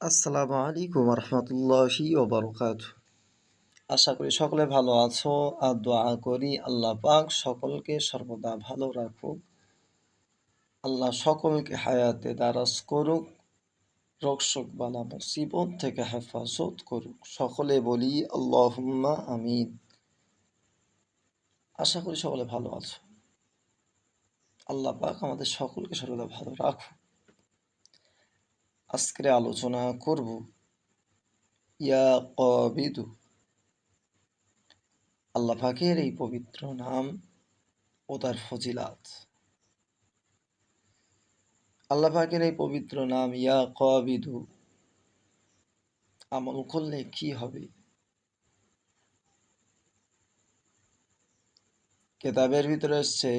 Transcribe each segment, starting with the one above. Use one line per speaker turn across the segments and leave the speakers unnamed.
আসসালামু আলাইকুম রহমতুল্লাহি ওবরকাত আশা করি সকলে ভালো আছো আর দোয়া করি আল্লাহ পাক সকলকে সর্বদা ভালো রাখুক। আল্লাহ সকলকে হায়াতে দারাজ করুক রক্ষক বালা মুসিবত থেকে হেফাজত করুক। সকলে বলি আল্লাহুম্মা আমিন। আশা করি সকলে ভালো আছো। আল্লাহ পাক আমাদের সকলকে সর্বদা ভালো রাখুক। আজকে আলোচনা করব। ইয়া কবিদু। আল্লাহ পাকের এই পবিত্র নাম ও তার ফজিলাত। আল্লাহ পাকের এই পবিত্র নাম ইয়া কবিদু। আমল করলে কি হবে? কেতাবের ভিতরে এসছে,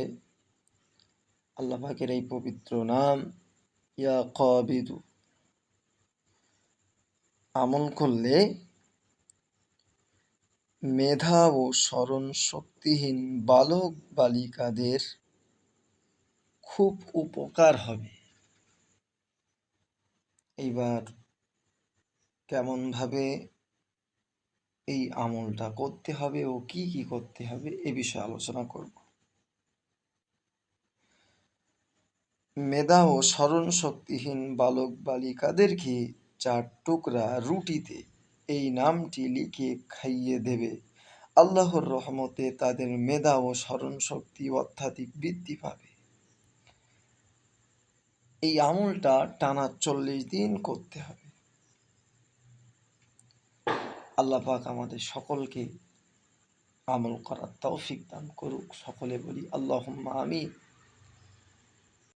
আল্লাহ পাকের এই পবিত্র নাম ইয়া কবিদু। আমল করলে মেধা ও স্মরণ শক্তিহীন বালক বালিকাদের খুব উপকার হবে। এইবার কেমনভাবে এই আমলটা করতে হবে ও কি কি করতে হবে এ বিষয়ে আলোচনা করব। মেধা ও স্মরণ শক্তিহীন বালক বালিকাদেরকে চার টুকরা রুটিতে এই নামটি লিখে খাইয়ে দেবে। আল্লাহর রহমতে তাদের মেধা ও স্মরণ শক্তি অত্যাধিক বৃদ্ধি পাবে। এই আমলটা টানা চল্লিশ দিন করতে হবে। আল্লাহ পাক আমাদের সকলকে আমল করার তৌফিক দান করুক। সকলে বলি আল্লাহ আমি